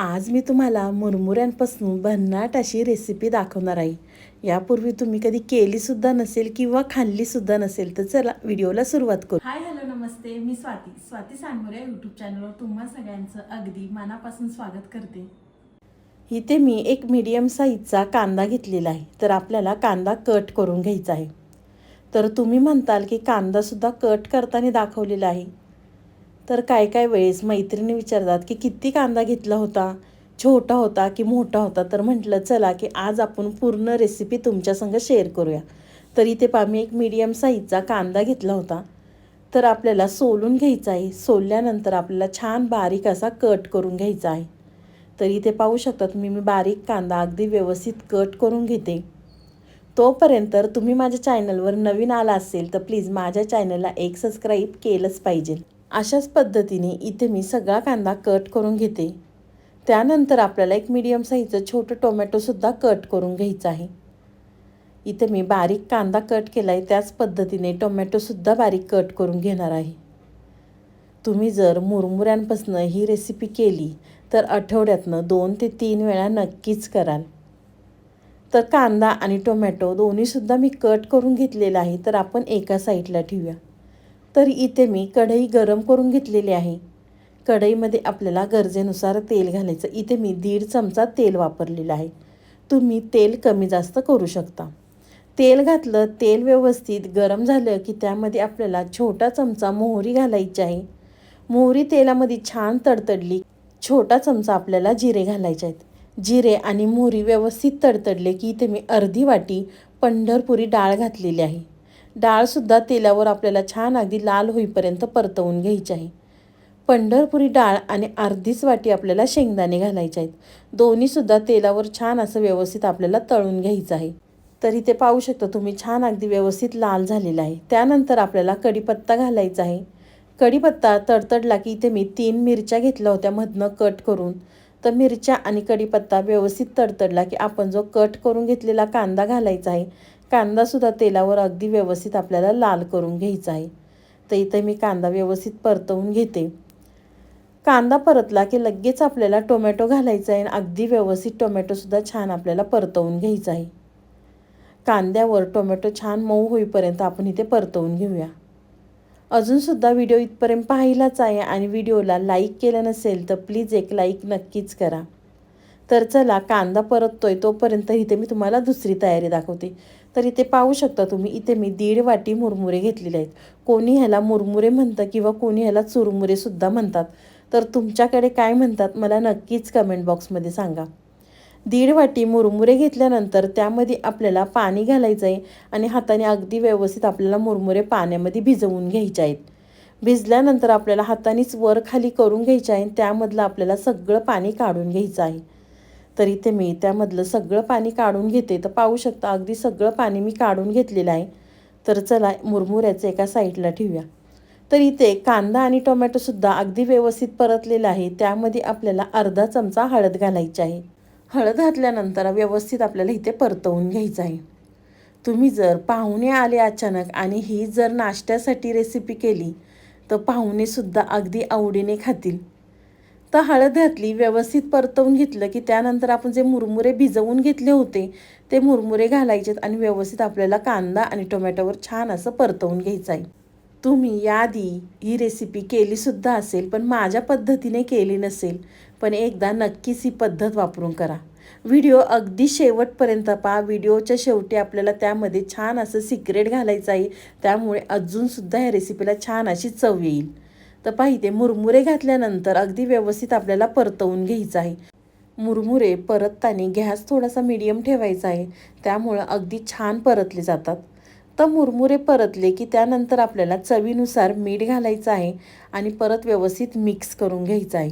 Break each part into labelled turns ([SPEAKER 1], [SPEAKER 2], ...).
[SPEAKER 1] आज मी तुम्हाला मुरमुऱ्यांपासून भन्नाट अशी रेसिपी दाखवणार आहे. यापूर्वी तुम्ही कधी केलीसुद्धा नसेल किंवा खाल्लीसुद्धा नसेल तर चला व्हिडिओला सुरुवात करू.
[SPEAKER 2] हाय हॅलो नमस्ते. मी स्वाती. स्वाती सांगोरे यूट्यूब चॅनलवर तुम्हा सगळ्यांचं अगदी मनापासून स्वागत करते.
[SPEAKER 1] इथे मी एक मीडियम साईजचा कांदा घेतलेला आहे. तर आपल्याला कांदा कट करून घ्यायचा आहे. तर तुम्ही म्हणताल की कांदासुद्धा कट करताना दाखवलेला आहे. तर काय काय वेळेस मैत्रिणी विचारतात की किती कांदा घेतला होता? छोटा होता की मोठा होता? तर म्हटलं चला की आज आपण पूर्ण रेसिपी तुमच्यासंग शेअर करूया. तर इथे पा मी एक मीडियम साईजचा कांदा घेतला होता. तर आपल्याला सोलून घ्यायचा आहे. सोलल्यानंतर आपल्याला छान बारीक असा कट करून घ्यायचा आहे. तर इथे पाहू शकता तुम्ही मी बारीक कांदा अगदी व्यवस्थित कट करून घेते. तोपर्यंत तुम्ही माझ्या चॅनलवर नवीन आला असेल तर प्लीज माझ्या चॅनलला एक सबस्क्राईब केलंच पाहिजे. अशाच पद्धतीने इथे मी सगळा कांदा कट करून घेते. त्यानंतर आपल्याला एक मीडियम साईजचं छोटं टोमॅटोसुद्धा कट करून घ्यायचं आहे. इथे मी बारीक कांदा कट केला आहे त्याच पद्धतीने टोमॅटोसुद्धा बारीक कट करून घेणार आहे. तुम्ही जर मुरमुऱ्यांपासून ही रेसिपी केली तर आठवड्यातनं दोन ते तीन वेळा नक्कीच कराल. तर कांदा आणि टोमॅटो दोन्हीसुद्धा मी कट करून घेतलेला आहे तर आपण एका साईडला ठेवूया. तर इथे मी कढई गरम करून घेतलेली आहे. कढईमध्ये आपल्याला गरजेनुसार तेल घालायचं. इथे मी दीड चमचा तेल वापरलेलं आहे. तुम्ही तेल कमी जास्त करू शकता. तेल घातलं तेल व्यवस्थित गरम झालं की त्यामध्ये आपल्याला छोटा चमचा मोहरी घालायची आहे. मोहरी तेलामध्ये छान तडतडली छोटा चमचा आपल्याला जिरे घालायचे आहेत. जिरे आणि मोहरी व्यवस्थित तडतडले की इथे मी अर्धी वाटी पंढरपुरी डाळ घातलेली आहे. डाळसुद्धा तेलावर आपल्याला छान अगदी लाल होईपर्यंत परतवून घ्यायची आहे. पंढरपुरी डाळ आणि अर्धीच वाटी आपल्याला शेंगदाणे घालायचे आहेत. दोन्हीसुद्धा तेलावर छान असं व्यवस्थित आपल्याला तळून घ्यायचं आहे. तरी ते पाहू शकता तुम्ही छान अगदी व्यवस्थित लाल झालेला आहे. त्यानंतर आपल्याला कढीपत्ता घालायचा आहे. कढीपत्ता तडतडला की इथे मी तीन मिरच्या घेतल्या होत्या मधनं कट करून. तर मिरच्या आणि कढीपत्ता व्यवस्थित तडतडला की आपण जो कट करून घेतलेला कांदा घालायचा आहे कांदासुद्धा तेलावर अगदी व्यवस्थित आपल्याला लाल करून घ्यायचा आहे. तर इथे मी कांदा व्यवस्थित परतवून घेते. कांदा परतला की लगेच आपल्याला टोमॅटो घालायचा आहे आणि अगदी व्यवस्थित टोमॅटोसुद्धा छान आपल्याला परतवून घ्यायचा आहे. कांद्यावर टोमॅटो छान मऊ होईपर्यंत आपण इथे परतवून घेऊया. अजूनसुद्धा व्हिडिओ इथपर्यंत पाहिलाच आहे आणि व्हिडिओला लाईक केलं नसेल तर प्लीज एक लाईक नक्कीच करा. तर चला कांदा परततोय तोपर्यंत इथे मी तुम्हाला दुसरी तयारी दाखवते. तर इथे पाहू शकता तुम्ही इथे मी दीड वाटी मुरमुरे घेतलेले आहेत. कोणी ह्याला मुरमुरे म्हणतं किंवा कोणी ह्याला चुरमुरेसुद्धा म्हणतात. तर तुमच्याकडे काय म्हणतात मला नक्कीच कमेंट बॉक्समध्ये सांगा. दीड वाटी मुरमुरे घेतल्यानंतर त्यामध्ये आपल्याला पाणी घालायचं आहे आणि हाताने अगदी व्यवस्थित आपल्याला मुरमुरे पाण्यामध्ये भिजवून घ्यायचे आहेत. भिजल्यानंतर आपल्याला हातानेच वर खाली करून घ्यायचे आहे त्यामधलं आपल्याला सगळं पाणी काढून घ्यायचं आहे. तर इथे मी त्यामधलं सगळं पाणी काढून घेते. तर पाहू शकता अगदी सगळं पाणी मी काढून घेतलेलं आहे. तर चला मुरमुऱ्याचं एका साईडला ठेवूया. तर इथे कांदा आणि टोमॅटोसुद्धा अगदी व्यवस्थित परतलेला आहे. त्यामध्ये आपल्याला अर्धा चमचा हळद घालायची आहे. हळद घातल्यानंतर व्यवस्थित आपल्याला इथे परतवून घ्यायचं आहे. तुम्ही जर पाहुणे आले अचानक आणि ही जर नाश्त्यासाठी रेसिपी केली तर पाहुणेसुद्धा अगदी आवडीने खातील. तर हळद घातली व्यवस्थित परतवून घेतलं की त्यानंतर आपण जे मुरमुरे भिजवून घेतले होते ते मुरमुरे घालायचेत आणि व्यवस्थित आपल्याला कांदा आणि टोमॅटोवर छान असं परतवून घ्यायचं आहे. तुम्ही याआधी ही रेसिपी केलीसुद्धा असेल पण माझ्या पद्धतीने केली नसेल पण एकदा नक्कीच ही पद्धत वापरून करा. व्हिडिओ अगदी शेवटपर्यंत पहा. व्हिडिओच्या शेवटी आपल्याला त्यामध्ये छान असं सिक्रेट घालायचं आहे त्यामुळे अजूनसुद्धा ह्या रेसिपीला छान अशी चव येईल. तर पाहिजे मुरमुरे घातल्यानंतर अगदी व्यवस्थित आपल्याला परतवून घ्यायचं आहे. मुरमुरे परतताना गॅस थोडासा मीडियम ठेवायचा आहे. त्यामुळं अगदी छान परतले जातात. तर मुरमुरे परतले की त्यानंतर आपल्याला चवीनुसार मीठ घालायचं आहे आणि परत व्यवस्थित मिक्स करून घ्यायचं आहे.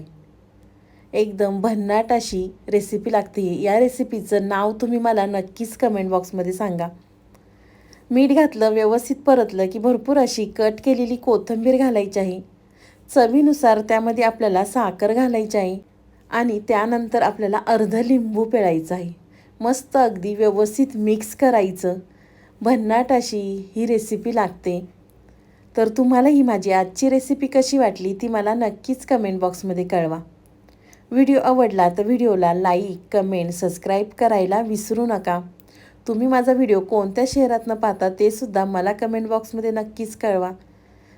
[SPEAKER 1] एकदम भन्नाट अशी रेसिपी लागते. या रेसिपीचं नाव तुम्ही मला नक्कीच कमेंट बॉक्समध्ये सांगा. मीठ घातलं व्यवस्थित परतलं की भरपूर अशी कट केलेली कोथिंबीर घालायची आहे. चवीनुसार त्यामध्ये आपल्याला साखर घालायची आहे आणि त्यानंतर आपल्याला अर्ध लिंबू पिळायचं आहे. मस्त अगदी व्यवस्थित मिक्स करायचं. भन्नाट अशी ही रेसिपी लागते. तर तुम्हाला ही माझी आजची रेसिपी कशी वाटली ती मला नक्कीच कमेंट बॉक्समध्ये कळवा. व्हिडिओ आवडला तर व्हिडिओला लाईक कमेंट सबस्क्राईब करायला विसरू नका. तुम्ही माझा व्हिडिओ कोणत्या शहरातनं पाहता ते सुद्धा मला कमेंट बॉक्समध्ये नक्कीच कळवा.